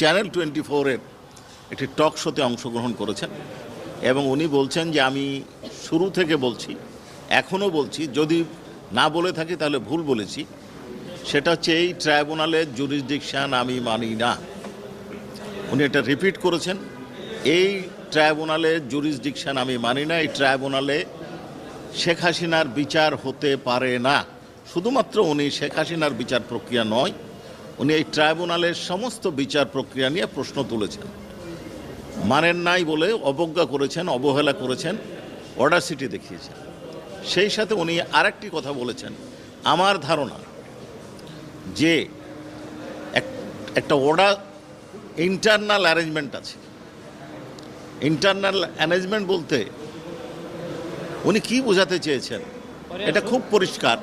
Channel twenty ফোরের একটি টক শোতে অংশগ্রহণ করেছেন এবং উনি বলছেন যে আমি শুরু থেকে বলছি এখনও বলছি, যদি না বলে থাকি তাহলে ভুল বলেছি। সেটা হচ্ছে এই ট্রাইব্যুনালের জুরিসডিকশান আমি মানি না। উনি এটা রিপিট করেছেন, এই ট্রাইব্যুনালের জুরিসডিকশান আমি মানি না, এই ট্রাইব্যুনালে শেখ হাসিনার বিচার হতে পারে না। শুধুমাত্র উনি শেখ হাসিনার বিচার প্রক্রিয়া নয় উনি এই ট্রাইব্যুনালের সমস্ত বিচার প্রক্রিয়া নিয়ে প্রশ্ন তুলেছেন। মানেন নাই বলে অবজ্ঞা করেছেন অবহেলা করেছেন অর্ডার সিটি দেখিয়েছেন। সেই সাথে উনি আরেকটি কথা বলেছেন। আমার ধারণা যে এক- একটা অর্ডার ইন্টারনাল অ্যারেঞ্জমেন্ট আছে। ইন্টারনাল অ্যারেঞ্জমেন্ট বলতে উনি কি বোঝাতে চেয়েছেন? এটা খুব পরিষ্কার।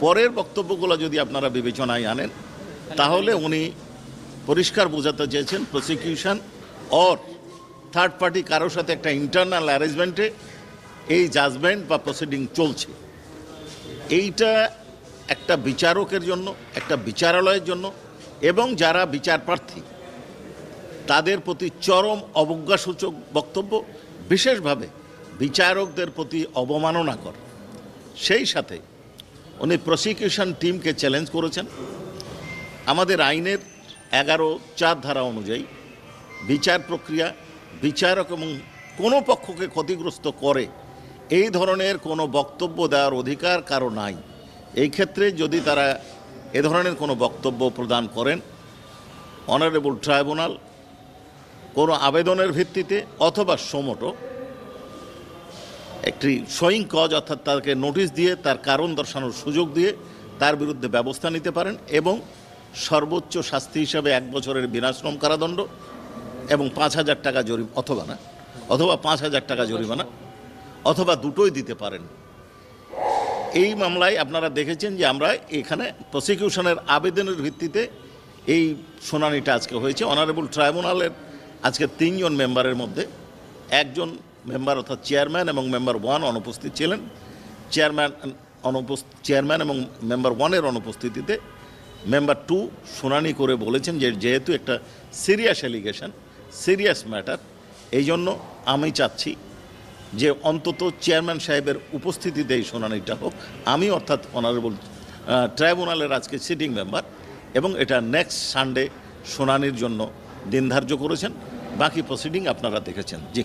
পরের বক্তব্যগুলো যদি আপনারা বিবেচনায় আনেন তাহলে উনি পরিষ্কার বোঝাতে চেয়েছেন প্রসিকিউশন অর থার্ড পার্টি কারোর সাথে একটা ইন্টারনাল অ্যারেঞ্জমেন্টে এই জাজমেন্ট বা প্রসিডিং চলছে। এইটা একটা বিচারকের জন্য, একটা বিচারালয়ের জন্য এবং যারা বিচার প্রার্থী, তাদের প্রতি চরম অবজ্ঞাসূচক বক্তব্য, বিশেষভাবে বিচারকদের প্রতি অবমাননাকর। সেই সাথে উনি প্রসিকিউশন টিমকে চ্যালেঞ্জ করেছেন। আমাদের আইনের এগারো চার ধারা অনুযায়ী বিচার প্রক্রিয়া, বিচারক এবং কোনো পক্ষকে ক্ষতিগ্রস্ত করে এই ধরনের কোনো বক্তব্য দেওয়ার অধিকার কারও নাই। এই ক্ষেত্রে যদি তারা এ ধরনের কোনো বক্তব্য প্রদান করেন, অনারেবল ট্রাইব্যুনাল কোনো আবেদনের ভিত্তিতে অথবা সোমোটো একটি সইং কজ অর্থাৎ তাকে নোটিশ দিয়ে তার কারণ দর্শানোর সুযোগ দিয়ে তার বিরুদ্ধে ব্যবস্থা নিতে পারেন এবং সর্বোচ্চ শাস্তি হিসাবে এক বছরের বিনাশ্রম কারাদণ্ড এবং পাঁচ হাজার টাকা জরিম, অথবা না, অথবা পাঁচ হাজার টাকা জরিমানা, অথবা দুটোই দিতে পারেন। এই মামলায় আপনারা দেখেছেন যে আমরা এখানে প্রসিকিউশনের আবেদনের ভিত্তিতে এই শুনানিটা আজকে হয়েছে। অনারেবল ট্রাইব্যুনালের আজকে তিনজন মেম্বারের মধ্যে একজন মেম্বার অর্থাৎ চেয়ারম্যান এবং মেম্বার ওয়ান অনুপস্থিত ছিলেন। চেয়ারম্যান অনুপস্থিত চেয়ারম্যান এবং মেম্বার ওয়ানের অনুপস্থিতিতে মেম্বার টু শুনানি করে বলেছেন যে যেহেতু একটা সিরিয়াস অ্যালিগেশন সিরিয়াস ম্যাটার এই জন্য আমি চাচ্ছি যে অন্তত চেয়ারম্যান সাহেবের উপস্থিতিতে এই শুনানিটা হোক। আমি অর্থাৎ অনারেবল ট্রাইব্যুনালের আজকে সিটিং মেম্বার এবং এটা নেক্সট সানডে শুনানির জন্য দিন ধার্য করেছেন। বাকি প্রসিডিং আপনারা দেখেছেন। জি।